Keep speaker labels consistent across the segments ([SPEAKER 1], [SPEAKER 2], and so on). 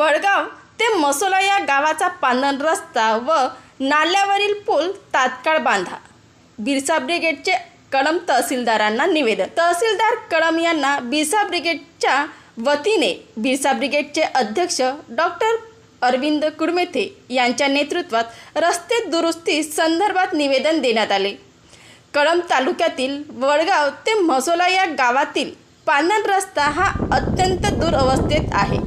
[SPEAKER 1] वडगाव ते मसोला या गावाचा पानन रस्ता व नाल्यावरील पूल तात्काळ बांधा. बिरसा ब्रिगेडचे कळम तहसीलदारांना निवेदन. तहसीलदार कळम यांना बिरसा ब्रिगेडच्या वतीने बिरसा ब्रिगेडचे अध्यक्ष डॉक्टर अरविंद कुडमेथे यांच्या नेतृत्वात रस्ते दुरुस्ती संदर्भात निवेदन देण्यात आले. कळम तालुक्यातील वडगाव ते म्हसोला या गावातील पानन रस्ता हा अत्यंत दुरवस्थेत आहे.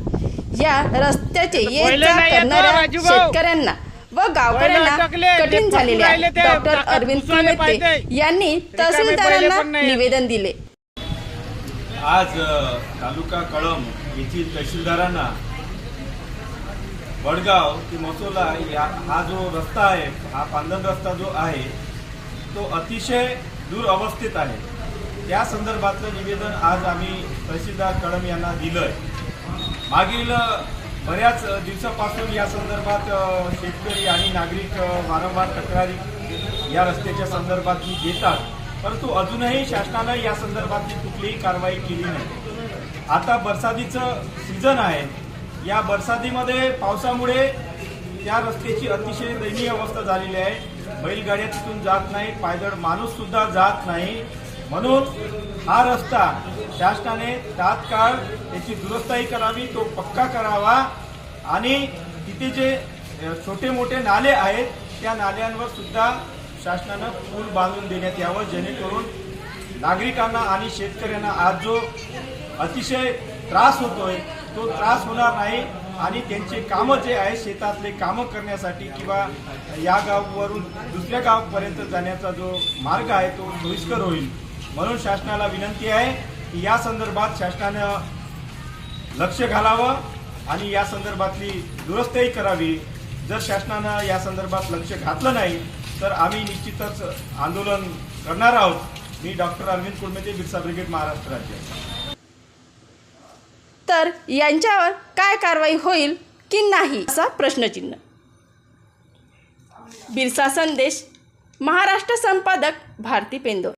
[SPEAKER 1] या रस्त्याचे ये जा करणाऱ्या. शेतकऱ्यांना व गावकऱ्यांना कठीण झालेले आहे डॉक्टर अरविंद कुलमेते. यांनी तहसीलदारांना. निवेदन दिले
[SPEAKER 2] आज तालुका कळंब येथील तहसीलदारांना वडगाव ते मसोला या हा जो रस्ता आहे हा पांधन रस्ता जो आहे तो अतिशय दुरवस्थेत आहे त्या संदर्भातलं निवेदन आज आम्ही तहसीलदार कळंब यांना दिलंय मागील बऱ्याच दिवसापासून या संदर्भात शेतकरी आणि नागरिक वारंवार तक्रारी या रस्त्याच्या संदर्भात घेतात. परंतु अजूनही शासनानं या संदर्भातली कुठलीही कारवाई केली नाही. आता बरसातीचं सीझन आहे. या बरसातीमध्ये पावसामुळे या रस्त्याची अतिशय दयनीय अवस्था झालेली आहे. बैलगाड्या तिथून जात नाही. पायदळ माणूस सुद्धा जात नाही. म्हणून हा रस्ता शासनाने तात्काळ त्याची दुरुस्ताही करावी तो पक्का करावा. आणि तिथे जे छोटे मोठे नाले आहेत त्या नाल्यांवर सुद्धा शासनानं पूल बांधून देण्यात यावं जेणेकरून नागरिकांना आणि शेतकऱ्यांना आज जो अतिशय त्रास होतोय तो त्रास होणार नाही. आणि त्यांचे कामं जे आहे शेतातले कामं करण्यासाठी किंवा या गावावरून दुसऱ्या गावापर्यंत जाण्याचा जो मार्ग आहे तो सोयीस्कर होईल. म्हणून शासनाला विनंती आहे की या संदर्भात शासनानं लक्ष घालावं आणि या संदर्भातली दुरुस्तही करावी. जर शासनानं या संदर्भात लक्ष घातलं नाही तर आम्ही निश्चितच आंदोलन करणार आहोत. मी डॉक्टर अरविंद कुडमेते बिरसा ब्रिगेड महाराष्ट्र राज्य.
[SPEAKER 1] तर यांच्यावर काय कारवाई होईल की नाही असा प्रश्नचिन्ह. बिरसा संदेश महाराष्ट्र संपादक भारती पेंदो